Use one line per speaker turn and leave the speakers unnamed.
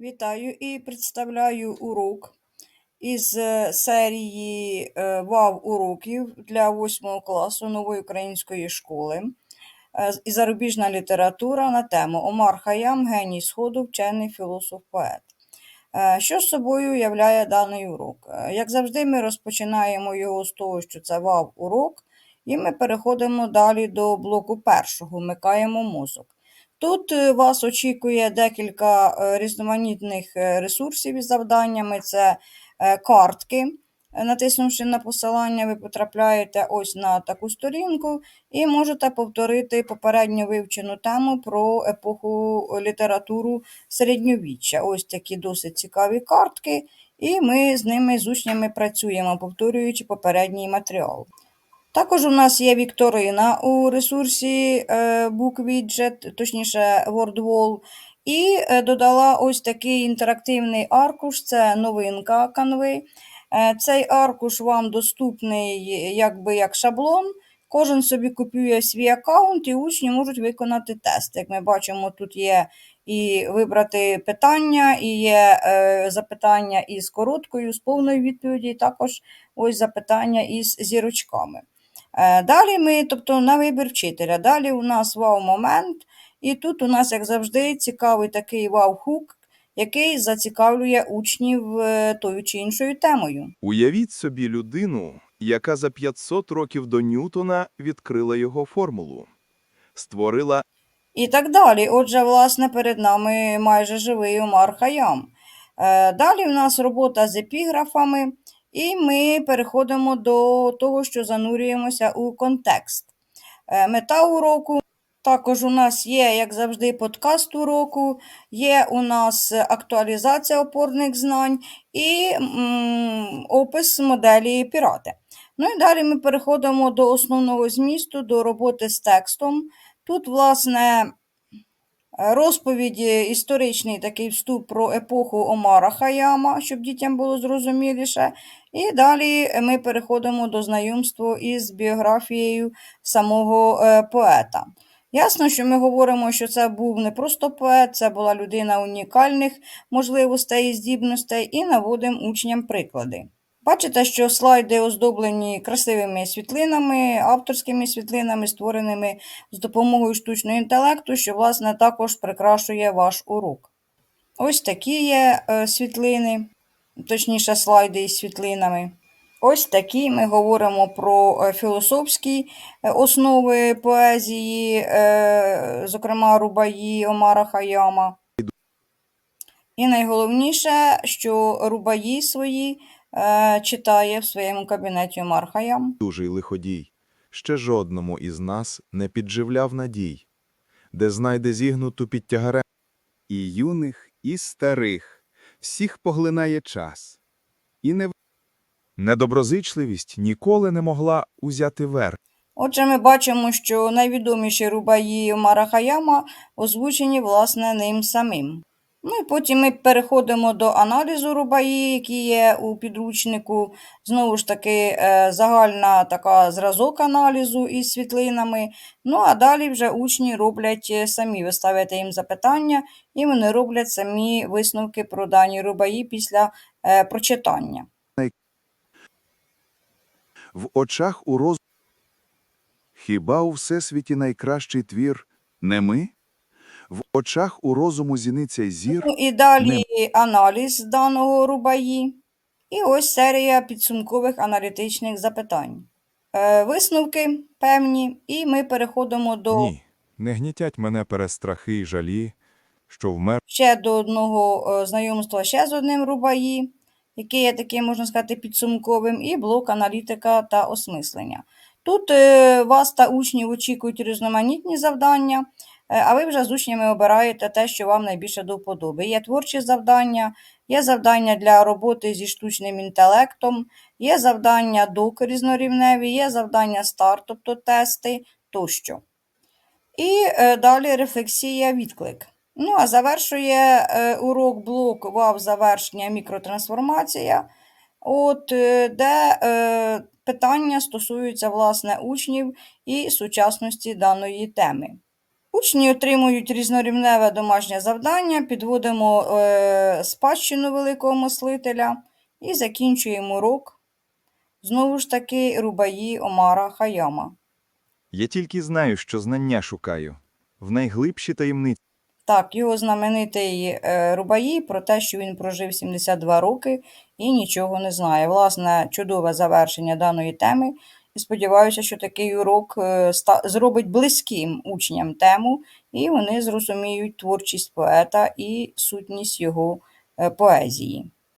Вітаю і представляю урок із е, серії е, ВАВ уроків для 8 класу нової української школи е, і зарубіжна література на тему Омар Хаям, геній Сходу, вчений філософ поет. Що з собою являє даний урок? Як завжди, ми розпочинаємо його з того, що це ВАВ урок, і ми переходимо далі до блоку першого, вмикаємо мозок. Тут е, вас очікує декілька е, різноманітних е, ресурсів із завданнями. Це картки. Натиснувши на посилання, ви потрапляєте ось на таку сторінку і можете повторити попередньо вивчену тему про епоху літературу середньовіччя. Ось такі досить цікаві картки, і ми з ними з учнями працюємо, повторюючи попередній матеріал. Також у нас є вікторина у ресурсі е, BookWidget, точніше WordWall, і е, додала ось такий інтерактивний аркуш, це новинка канви. Е, Цей аркуш вам доступний якби як шаблон. Кожен собі копіює свій аккаунт, і учні можуть виконати тест. Як ми бачимо, тут є і вибрати питання, і є е, запитання із короткою, з повною відповіді, і також ось запитання із зірочками. Е, Далі ми, тобто на вибір вчителя. Далі у нас вау-момент, і тут у нас, як завжди, цікавий такий вау-хук, який зацікавлює учнів е, тою чи іншою темою.
Уявіть собі людину, яка за 500 років до Ньютона відкрила його формулу, створила
І так далі. Отже, власне, перед нами майже живий Омар Хаям. Е, Далі в нас робота з епіграфами, і ми переходимо до того, що занурюємося у контекст. Е, Мета уроку. Також у нас є, як завжди, подкаст уроку, є у нас актуалізація опорних знань і м, опис моделі пірати. Ну і далі ми переходимо до основного змісту, до роботи з текстом. Тут, власне, розповідь, історичний такий вступ про епоху Омара Хаяма, щоб дітям було зрозуміліше. І далі ми переходимо до знайомства із біографією самого е, поета. Ясно, що ми говоримо, що це був не просто поет, це була людина унікальних можливостей і здібностей, і наводимо учням приклади. Бачите, що слайди оздоблені красивими світлинами, авторськими світлинами, створеними з допомогою штучного інтелекту, що, власне, також прикрашує ваш урок. Ось такі є е, світлини, точніше, слайди із світлинами. Ось такі ми говоримо про е, філософські е, основи поезії, зокрема Рубаї Омара Хаяма. І найголовніше, що Рубаї свої е, читає в своєму кабінеті Омар Хаям.
дужий лиходій. Ще жодному із нас не підживляв надій, де знайде зігнуту під тягарем.
і юних, і старих, всіх поглинає час. І не
Недоброзичливість ніколи не могла узяти верх.
Отже, ми бачимо, що найвідоміші рубаї Омара Хаяма озвучені, власне, ним самим. Ну і потім ми переходимо до аналізу рубаї, які є у підручнику. Знову ж таки, е, загальна така зразок аналізу із світлинами. Ну а далі вже учні роблять е, самі. Ви ставите їм запитання, і вони роблять самі висновки про дані рубаї після е, прочитання.
в очах у роз... Хіба у всесвіті найкращий твір не ми? В очах у розуму зіниться й зір,
Ну і далі аналіз даного рубаї. І ось серія підсумкових аналітичних запитань. Е, висновки певні, і ми переходимо до
Ні, не гнітять мене перестрахи й жалі, що вмер
ще до одного е, знайомства ще з одним рубаї, який є таким, можна сказати, підсумковим, і блок аналітика та осмислення. Тут е, вас та учнів очікують різноманітні завдання, а ви вже з учнями обираєте те, що вам найбільше до вподоби. Є творчі завдання, є завдання для роботи зі штучним інтелектом, є завдання док різнорівневі, є завдання старт, тобто тести тощо. І е, далі рефлексія відклик. Ну, а завершує е, урок блок ВАВ завершення мікротрансформація, от, е, де е, питання стосуються власне учнів і сучасності даної теми. Учні отримують різнорівневе домашнє завдання, підводимо е, спадщину великого мислителя і закінчуємо урок. Знову ж таки, Рубаї Омара Хаяма.
Я тільки знаю, що знання шукаю. В найглибші таємниці.
Так, його знаменитий е, Рубаї про те, що він прожив 72 роки і нічого не знає. Власне, чудове завершення даної теми. І сподіваюся, що такий урок е, зробить близьким учням тему, і вони зрозуміють творчість поета і сутність його е, поезії.